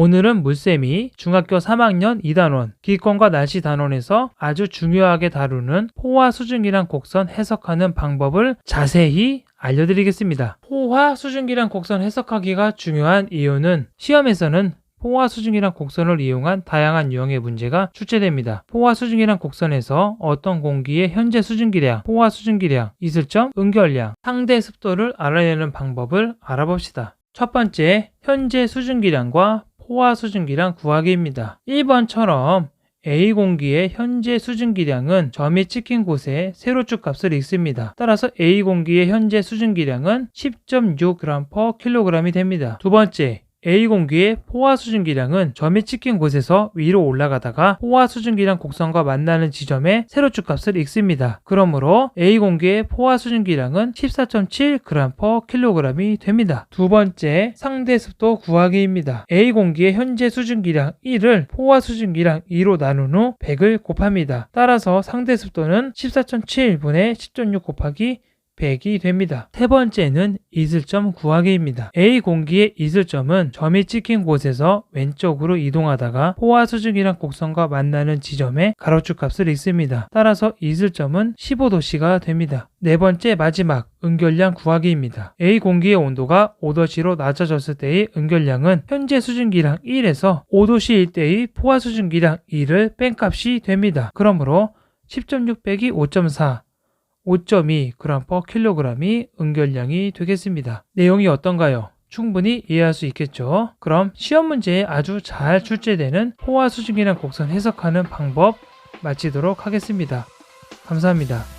오늘은 물쌤이 중학교 3학년 2단원 기권과 날씨 단원에서 아주 중요하게 다루는 포화 수증기랑 곡선 해석하는 방법을 자세히 알려드리겠습니다. 포화 수증기랑 곡선 해석하기가 중요한 이유는 시험에서는 포화 수증기랑 곡선을 이용한 다양한 유형의 문제가 출제됩니다. 포화 수증기랑 곡선에서 어떤 공기의 현재 수증기량, 포화 수증기량, 이슬점, 응결량, 상대 습도를 알아내는 방법을 알아봅시다. 첫 번째, 현재 수증기량과 포화 수증기량 구하기입니다. 1번처럼 A 공기의 현재 수증기량은 점이 찍힌 곳에 세로축 값을 읽습니다. 따라서 A 공기의 현재 수증기량은 10.6g/kg이 됩니다. 두 번째, A 공기의 포화 수증기량은 점이 찍힌 곳에서 위로 올라가다가 포화 수증기량 곡선과 만나는 지점에 세로축 값을 읽습니다. 그러므로 A 공기의 포화 수증기량은 14.7g/kg이 됩니다. 두 번째, 상대 습도 구하기입니다. A 공기의 현재 수증기량 1을 포화 수증기량 2로 나눈 후 100을 곱합니다. 따라서 상대 습도는 14.7분의 10.6 곱하기 100이 됩니다. 세 번째는 이슬점 구하기입니다. A 공기의 이슬점은 점이 찍힌 곳에서 왼쪽으로 이동하다가 포화 수증기랑 곡선과 만나는 지점에 가로축 값을 읽습니다. 따라서 이슬점은 15도씨가 됩니다. 네 번째 마지막 응결량 구하기입니다. A 공기의 온도가 5도씨로 낮아졌을 때의 응결량은 현재 수증기량 1에서 5도씨일 때의 포화 수증기량 2를 뺀 값이 됩니다. 그러므로 10.6 빼기 5.4 5.2g/kg이 응결량이 되겠습니다. 내용이 어떤가요? 충분히 이해할 수 있겠죠? 그럼 시험 문제에 아주 잘 출제되는 포화 수증기랑 곡선 해석하는 방법 마치도록 하겠습니다. 감사합니다.